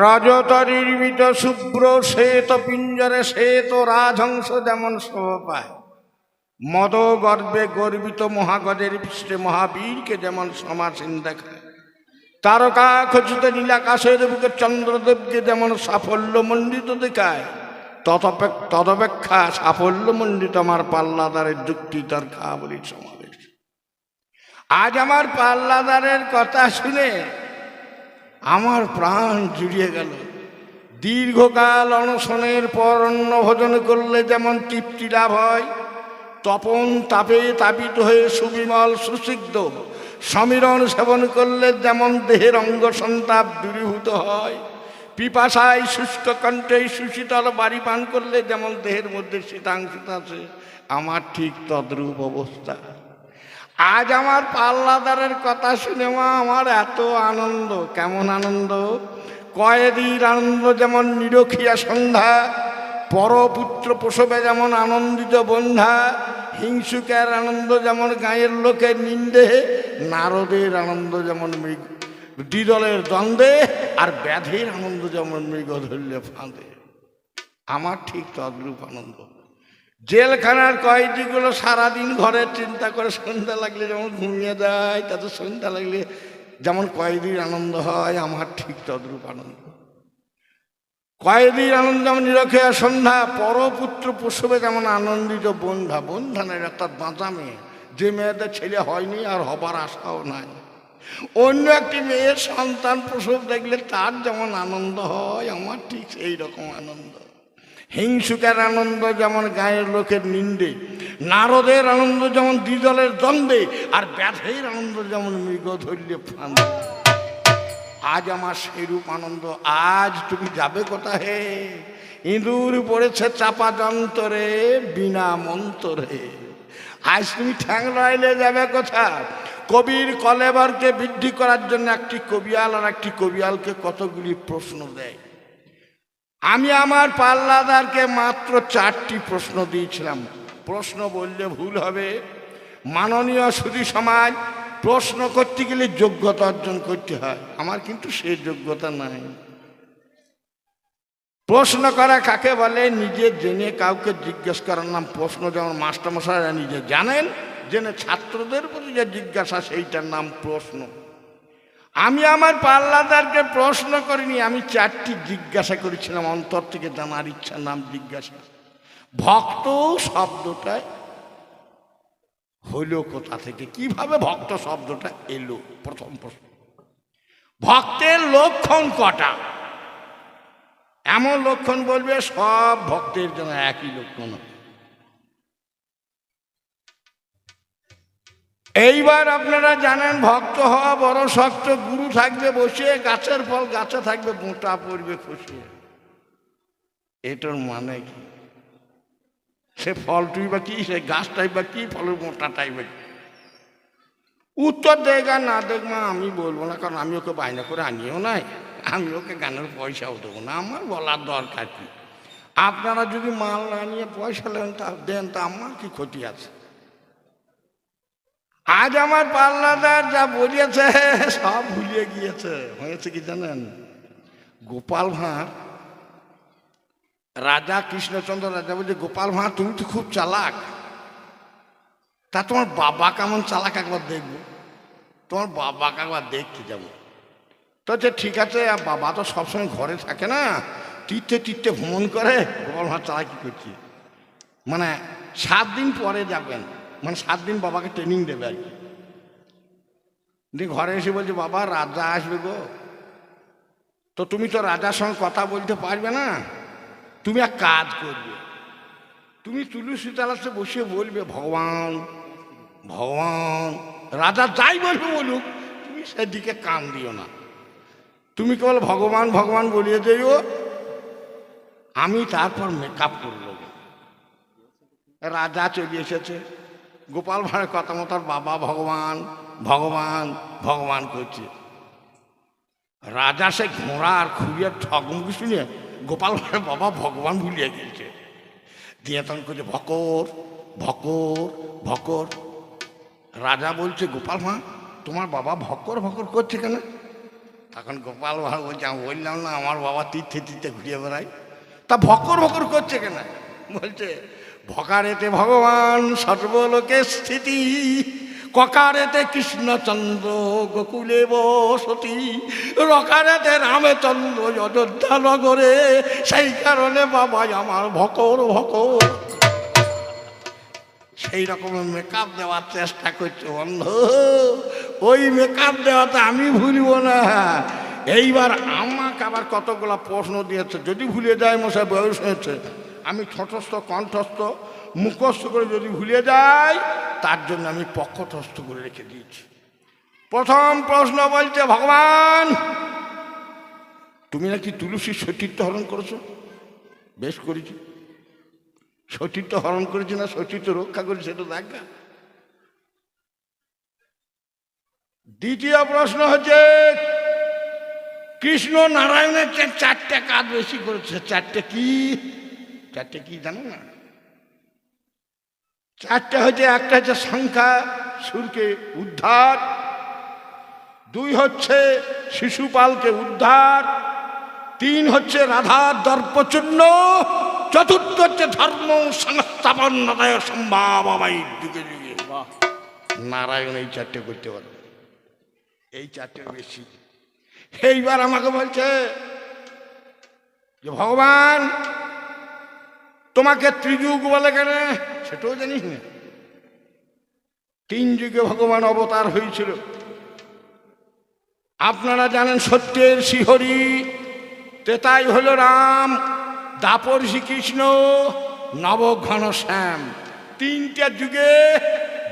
রজতরির্মিত শুভ্র শ্বেত পিঞ্জরে শ্বেত রাজহংস যেমন শোভা পায়। মদ গর্বে গর্বিত মহাগজের পৃষ্ঠে মহাবীরকে যেমন সমাসীন দেখায়। তারকা খচিত নীলাকাশের বুকে চন্দ্রদেবকে যেমন সাফল্য মণ্ডিত দেখায় তদপেক্ষা সাফল্য মণ্ডিত আমার পাল্লাদারের যুক্তি তর্কা বলি সমাবেশ। আজ আমার পাল্লাদারের কথা শুনে আমার প্রাণ জুড়িয়ে গেল। দীর্ঘকাল অনশনের পর অন্ন ভোজন করলে যেমন তৃপ্তি লাভ হয়, তপন তাপে তাপিত হয়ে সুবিমল সুসিদ্ধ। সমীরণ সেবন করলে যেমন দেহের অঙ্গ সন্তাপ দূরীভূত হয়, পিপাসায় শুষ্ক কণ্ঠে সুশীতল বাড়ি পান করলে যেমন দেহের মধ্যে শীতাংশ আছে আমার ঠিক তদ্রূপ অবস্থা। আজ আমার পাল্লাদারের কথা শুনে মা, আমার এত আনন্দ, কেমন আনন্দ? কয়েদির আনন্দ যেমন নিরখিয়া সন্ধ্যা, পরপুত্র প্রসবে যেমন আনন্দিত বন্ধা, হিংসুকের আনন্দ যেমন গাঁয়ের লোকের নিন্দে, নারদের আনন্দ যেমন মৃগ, দ্বিদলের দ্বন্দ্বে, আর ব্যাধের আনন্দ যেমন মৃগ ধরলে ফাঁদে। আমার ঠিক তদ্রূপ আনন্দ। জেলখানার কয়েদিগুলো সারাদিন ঘরে চিন্তা করে সন্ধ্যা লাগলে যেমন ঘুমিয়ে যায়, তাতে সন্ধ্যা লাগলে যেমন কয়েদির আনন্দ হয়, আমার ঠিক তদ্রূপ আনন্দ। কয়েদির আনন্দ যেমন নিরক্ষে সন্ধ্যা পরপুত্র প্রসবে যেমন আনন্দিত বন্ধা। বন্ধানের অর্থাৎ বাঁচা মেয়ে, যে মেয়েদের ছেলে হয়নি আর হবার আশাও নাই। অন্য একটি মেয়ের সন্তান প্রসব দেখলে তার যেমন আনন্দ হয়, আমার ঠিক সেই রকম আনন্দ। হিংসুকের আনন্দ যেমন গায়ের লোকের নিন্দে, নারদের আনন্দ যেমন দ্বিদলের দ্বন্দ্বে, আর ব্যাধের আনন্দ যেমন মৃগ ধরলে ফান্দে আজ আমার সেরূপ আনন্দ, আজ তুমি যাবে কোথায়? ইঁদুর পড়েছে চাপা যন্তরে, বিনা মন্তরে। আজ তুমি ঠ্যাং লড়াইলে যাবে কোথায়? কবির কলেবরকে বৃদ্ধি করার জন্য একটি কবিয়াল আর একটি কবিয়ালকে কতগুলি প্রশ্ন দেয়? আমি আমার পাল্লাদারকে মাত্র চারটি প্রশ্ন দিয়েছিলাম। প্রশ্ন বললে ভুল হবে। মাননীয় সুধী সমাজ, প্রশ্ন করতে গেলে যোগ্যতা অর্জন করতে হয়। আমার কিন্তু সে যোগ্যতা নাই। প্রশ্ন করা কাকে বলে? নিজে জেনে কাউকে জিজ্ঞেস করার নাম প্রশ্ন যেমন মাস্টারমশাইরা নিজে জানেন, জেনে ছাত্রদের প্রতি যে জিজ্ঞাসা সেইটার নাম প্রশ্ন। আমি আমার পাল্লাদারকে প্রশ্ন করিনি, আমি চারটি জিজ্ঞাসা করেছিলাম, অন্তর থেকে জানার ইচ্ছা, নাম জিজ্ঞাসা। ভক্ত শব্দটায় হইল কোথা থেকে? কীভাবে ভক্ত শব্দটা এলো? প্রথম প্রশ্ন। ভক্তের লক্ষণ কটা? এমন লক্ষণ বলবে, সব ভক্তের জন্য একই লক্ষণ। এইবার আপনারা জানেন, ভক্ত হওয়া বড় শক্ত, গুরু থাকবে বসে গাছের ফল গাছে থাকবে, মোটা পড়বে খসিয়ে। এটার মানে কি? সে ফলটুই বা কি, সে গাছটাই বা কি, ফলের মোটাটাই বা কি? উত্তর দেগা না দেখমা আমি বলব না, কারণ আমি ওকে বায়না করে আনিও নাই। আমি ওকে গানের পয়সাও দেবো না, আমার বলার দরকার কি? আপনারা যদি মাল না নিয়ে পয়সা নেন তা, দেন তা, আমার কি ক্ষতি আছে? আজ আমার পাল্লাদার যা বলিয়েছে, সব ভুলিয়ে গিয়েছে। হয়েছে কি জানেন? গোপাল ভাঁড়, রাজা কৃষ্ণচন্দ্র রাজা বলছে, গোপাল ভাঁড়, তুমি তো খুব চালাক। তা তোমার বাবা কেমন চালাক একবার দেখব। তোমার বাবাকে একবার দেখতে যাব। তো হচ্ছে ঠিক আছে বাবা তো সবসময় ঘরে থাকে না। তীর্থে তীর্থে ভ্রমণ করে গোপাল ভাঁড় চালাকি করছি। মানে সাত দিন পরে যাবেন। মানে সাত দিন বাবাকে ট্রেনিং দেবে আর কি। দিয়ে ঘরে এসে বলছে, বাবা, রাজা আসবে গো। তো তুমি তো রাজার সঙ্গে কথা বলতে পারবে না। তুমি এক কাজ করবে। তুমি তুলসী তালাতে বসে বলবে, ভগবান ভগবান, রাজা যাই বলবে বলুক, তুমি সেদিকে কান দিও না। তুমি কেবল ভগবান ভগবান বলিয়ে দিও। আমি তারপর মেকআপ করে নেব রাজা চলে এসেছে। গোপাল ভাঁড়ের কথা মতো বাবা ভগবান ভগবান ভগবান করছে। রাজা সে ঘোড়া আর খুঁড়িয়ে ঠকমুখি শুনে গোপাল ভাঁড়ের বাবা ভগবান ভুলিয়ে গিয়েছে। দিয়ে তখন করছে ভকর ভকর ভকর। রাজা বলছে, গোপাল ভাঁ তোমার বাবা ভকর ভকর করছে কেন? তখন গোপাল ভাঁড় বলছে, আমি বললাম না, আমার বাবা তীর্থে তীর্থে ঘুরিয়ে বেড়ায়। তা ভকর ভকর করছে কেন? বলছে ভকারেতে ভগবান সর্বলোকে স্থিতি, ককারেতে কৃষ্ণচন্দ্র গোকুলে বসতি, রকারেতে রামচন্দ্র অযোধ্যা নগরে, সেই কারণে বাবা আমার ভকর ভকর। সেই রকম মেকআপ দেওয়ার চেষ্টা করছে, বন্ধ। ওই মেকআপ দেওয়াতে আমি ভুলব না। এইবার আমাকে আবার কতগুলো প্রশ্ন দিয়েছে, যদি ভুলে যায় মশাই, বয়স হয়েছে। আমি ঠটস্থ কণ্ঠস্থ, মুখস্থ করে যদি ভুলে যাই, তার জন্য আমি পক্ষস্থ করে রেখে দিয়েছি। প্রথম প্রশ্ন বলছে, ভগবান, তুমি নাকি তুলসীর সতীর্থ হরণ করেছ? বেশ করেছি। সতীর্থ হরণ করেছি না, সতীর্থ রক্ষা করেছি, সেটা দেখা। দ্বিতীয় প্রশ্ন হচ্ছে, কৃষ্ণ নারায়ণের চারটে কাজ বেশি করেছে, চারটে কি? চারটে কি জানো না? চারটে হচ্ছে একটা হচ্ছে সংখ্যা সুরকে উদ্ধার। দুই হচ্ছে শিশুপালকে উদ্ধার। তিন হচ্ছে রাধার দর্পচূর্ণ। চতুর্থ হচ্ছে ধর্ম সংস্থাপন নদায় সম্ভাবাই যুগে যুগে নারায়ণ এই চারটে করতে পারবে। এই চারটের বেশি। এইবার আমাকে বলছে যে ভগবান তোমাকে ত্রিযুগ বলে কেন? সেটাও জানিস না তিন যুগে ভগবান অবতার হয়েছিল। আপনারা জানেন সত্যের শিহরি তেতাই হল রাম, দাপর শ্রীকৃষ্ণ, নবঘন শ্যাম। তিনটা যুগে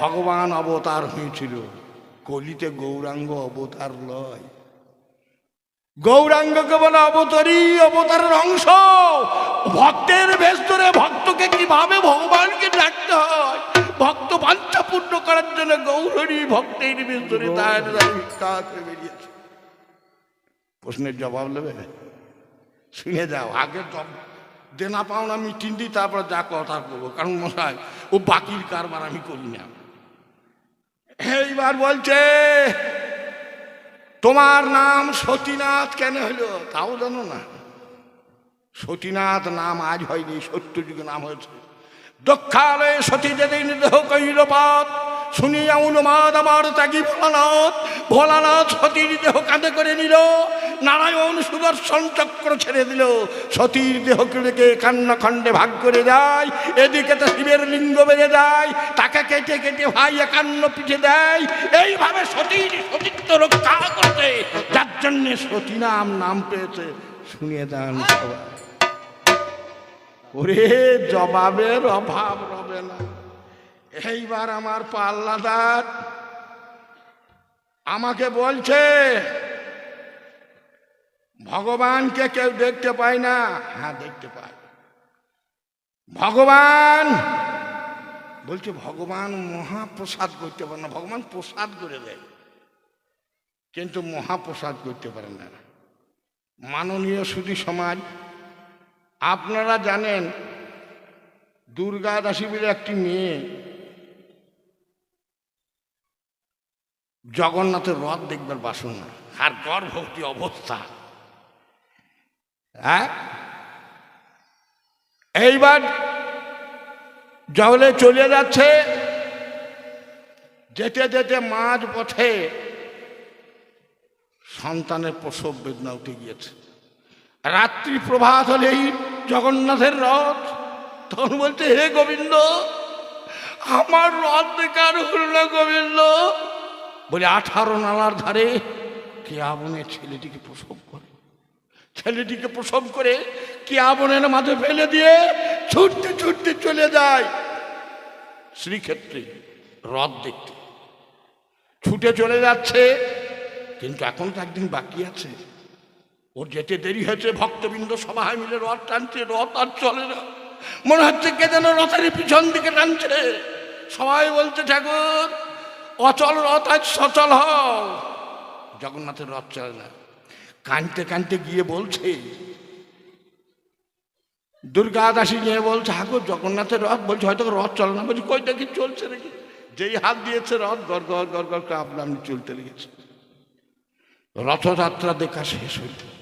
ভগবান অবতার হয়েছিল। কলিতে গৌরাঙ্গ অবতার লয়। গৌরাঙ্গকে বলে অবতারী, অবতারের অংশ। ভক্তের ভক্তকে কীভাবে ভগবানকে ডাকতে হয়। ভক্ত বাঞ্ছা পূর্ণ করার জন্য গৌরী ভক্তের বেশ ধরে তার বেরিয়েছে। প্রশ্নের জবাব নেবে? শুনে যাও, আগে দেনা পাওনা মিটিং দিই, তারপর যা কথা করব কারণ মশাই, ও বাকির কারবার আমি করি না। এইবার বলছে, তোমার নাম সতীনাথ কেন হলো? তাও জানো না। সতীনাথ নাম আজ হয়নি সত্য যুগে নাম হয়েছে। দক্ষালয়ে সতী যেদিন দেহ কহিল পাত, শুনিয়া উন্মাদ আমার ত্যাগী ভোলানাথ। ভোলানাথ সতীর দেহ কাঁধে করে নিল, নারায়ণ সুদর্শন চক্র ছেড়ে দিল। সতীর দেহকে রেখে কান্না খণ্ডে ভাগ করে যায় এদিকে তো শিবের লিঙ্গ বেড়ে যায় তাকে কেটে কেটে ভাই একান্ন পিঠে দেয়। এইভাবে সতীর সতীত্ব রক্ষা করতে যার জন্যে সতী নাম নাম পেয়েছে, শুনিয়ে দেন সবাই। ওরে জবাবের অভাব রবে না। এইবার আমার পাল্লাদার আমাকে বলছে, ভগবানকে কেউ দেখতে পায় না। হ্যাঁ দেখতে পায়। ভগবান বলছে, ভগবান মহাপ্রসাদ করতে পারে না। ভগবান প্রসাদ করে দেয়। কিন্তু মহাপ্রসাদ করতে পারে না। মাননীয় সুদী সমাজ আপনারা জানেন, দুর্গা দাসী বলে একটি মেয়ে জগন্নাথের রথ দেখবার বাসনা, আর গর্ভবতী অবস্থা। হ্যাঁ? এইবার জলে চলে যাচ্ছে, যেতে যেতে মাঝ পথে সন্তানের প্রসব বেদনা উঠে গিয়েছে। রাত্রি প্রভাত হলেই জগন্নাথের রথ। তখন বলছে, হে গোবিন্দ, আমার রথ বেকার হল না গোবিন্দ? বলে, আঠারো নালার ধারে কে আবনের ছেলেটিকে প্রসব করে। ছেলেটিকে প্রসব করে কে আবনের মাঝে ফেলে দিয়ে ছুটতে ছুটতে চলে যায়। শ্রীক্ষেত্রে রথ দেখতে। ছুটে চলে যাচ্ছে, কিন্তু এখন তো একদিন বাকি আছে। ওর যেতে দেরি হয়েছে, ভক্তবৃন্দ সবাই মিলে রথ টানছে, রথ আর চলে না। মনে হচ্ছে কে যেন রথের পিছন দিকে টানছে সবাই বলছে, ঠাকুর, অচল রথ আজ সচল হও। জগন্নাথের রথ চলে না। কানতে কানতে গিয়ে বলছে, দুর্গা দাসী নিয়ে বলছে, ঠাকুর, জগন্নাথের রথ। বলছে, হয়তো রথ চলে না। বলছি কইটা কি চলছে নাকি? যেই হাত দিয়েছে রথ, গড় গড় গড় গড় আপনা আপনি চলতে লেগেছে। রথযাত্রা দেখা শেষ হইল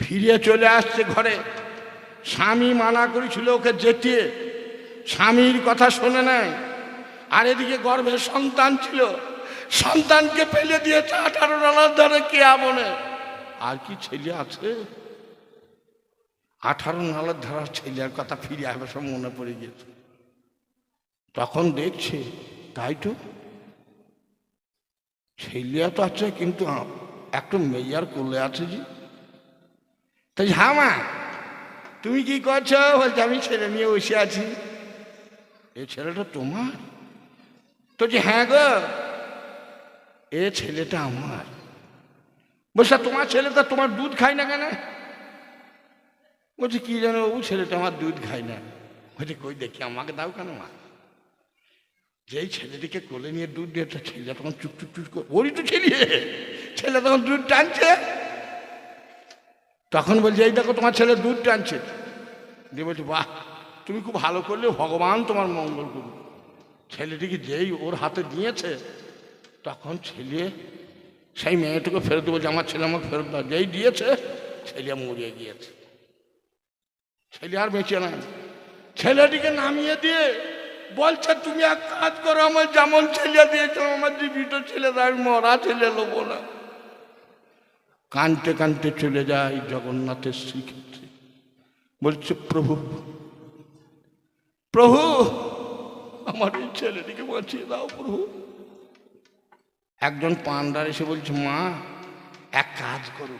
ফিরে চলে আসছে ঘরে। স্বামী মানা করেছিল ওকে যেতে। স্বামীর কথা শোনে নাই। আর এদিকে গর্ভে সন্তান ছিল। সন্তানকে ফেলে দিয়েছে আঠারো ডলার ধরে কে আমনে আর কি ছেলে আছে? আঠারো নালার ধারার ছেলের কথা ফিরে আসবে সব মনে পড়ে গেছে তখন দেখছে, তাই তো? ছেলে তো আছে, কিন্তু একটা মেয়ার কোলে আছে যে। তাই হ্যাঁ মা তুমি কি করছ? বলছে, আমি ছেলে নিয়ে বসে আছি। এ ছেলেটা তোমার? তো যে হ্যাঁ গো, এ ছেলেটা আমার। বলছে তোমার ছেলেটা তোমার দুধ খায় না কেন? বলছে, কি জানো ও ছেলেটা আমার দুধ খায় না। বলছে, কই দেখি, আমাকে দাও কেন মা? যেই ছেলেটিকে কোলে নিয়ে দুধ দিয়েছে ছেলে তখন চুপ চুপ চুপ করে, ওরই তো ছেলে। ছেলে তখন দুধ টানছে। তখন বলছে, এই দেখো তোমার ছেলে দুধ টানছে। দিয়ে বলছে, বাহ, তুমি খুব ভালো করলে, ভগবান তোমার মঙ্গল করুক। ছেলেটিকে যেই ওর হাতে দিয়েছে, তখন ছেলে, সেই মেয়েটাকে ফেরত বলছে আমার ছেলে আমাকে ফেরত দাও। যেই দিয়েছে, ছেলে মরিয়ে গিয়েছে। ছেলে আর বেঁচে নাই। ছেলেটিকে নামিয়ে দিয়ে বলছে, তুমি এক কাজ করো, আমার যেমন ছেলে দিয়েছ, আমার জীবিত ছেলে আমি মরা ছেলে লোবো না। কানতে কানতে চলে যায় জগন্নাথের শ্রীক্ষেত্রে। বলছে, প্রভু প্রভু, আমার এই ছেলেটিকে বাঁচিয়ে দাও প্রভু। একজন পান্ডার এসে বলছে, মা, এক কাজ করো।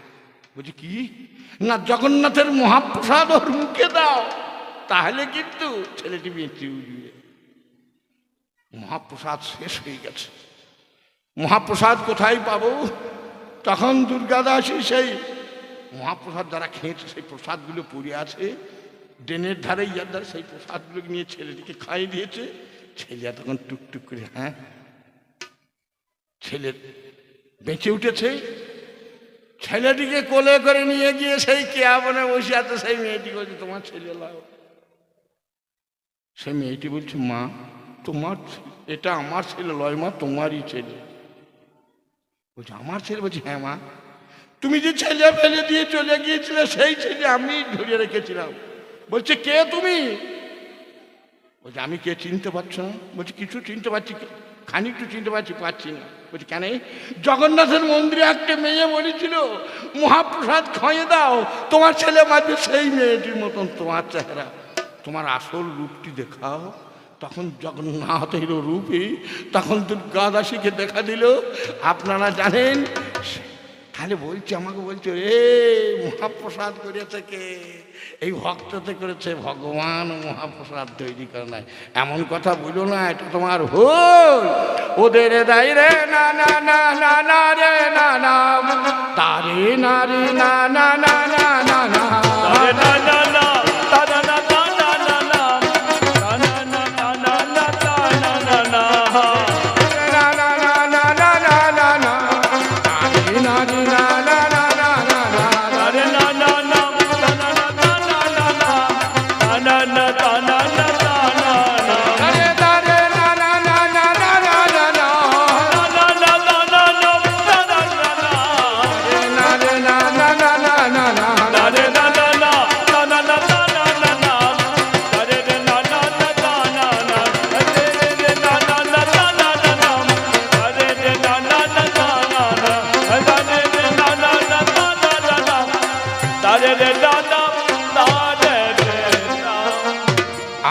বলছি, কি? না, জগন্নাথের মহাপ্রসাদ ওর মুখে দাও, তাহলে কিন্তু ছেলেটি বেঁচে উঠবে। মহাপ্রসাদ শেষ হয়ে গেছে। মহাপ্রসাদ কোথায় পাবো? তখন দুর্গাদাসী সেই মহাপ্রসাদ যারা খেয়েছে, সেই প্রসাদগুলো পড়ে আছে। ড্রেনের ধারে, ইয়ার ধারে সেই প্রসাদগুলো নিয়ে ছেলেটিকে খাইয়ে দিয়েছে। ছেলে তখন টুকটুক করে হ্যাঁ ছেলে বেঁচে উঠেছে। ছেলেটিকে কোলে করে নিয়ে গিয়ে সেই কেয়াবনে বসে আছে, সেই মেয়েটি বলছে, তোমার ছেলে লাও। সেই মেয়েটি বলছে, মা, তোমার এটা আমার ছেলে লয় মা, তোমারই ছেলে। বলছে, আমার ছেলে, বলছে হ্যাঁ মা, তুমি যে ছেলে ফেলে দিয়ে চলে গিয়েছিলে, সেই ছেলে আমি ধরিয়ে রেখেছিলাম। বলছে, কে তুমি? বলছে, আমি কে চিনতে পারছ না? বলছে, কিছু চিনতে পারছি, খানিকটু চিনতে পারছি পাচ্ছি না। বলছি, কেন জগন্নাথের মন্দিরে একটা মেয়ে বলেছিল, মহাপ্রসাদ খাইয়ে দাও, তোমার ছেলে মাঝে সেই মেয়েটির মতন তোমার চেহারা। তোমার আসল রূপটি দেখাও। তখন জগন্নাথের রূপে, তখন দুর্গাদাসীকে দেখা দিল। আপনারা জানেন, তাহলে বলছে, আমাকে বলছে, এ, মহাপ্রসাদ করেছে কে? এই ভক্ততে করেছে ভগবান, মহাপ্রসাদ তৈরি করে নাই। এমন কথা বলো না, এটা তোমার ভুল। ওদের দায় রে, না না না না না রে, না না তারে, না রে, না না না না না না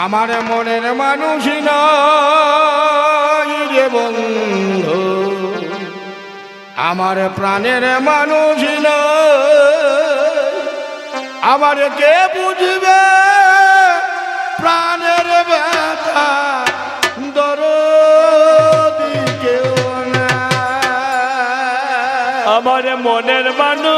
আমার মনের মানুষ নয় রে বন্ধু। আমার প্রাণের মানুষ আমার কে বুঝবে প্রাণের ব্যথা? না আমার মনের মানুষ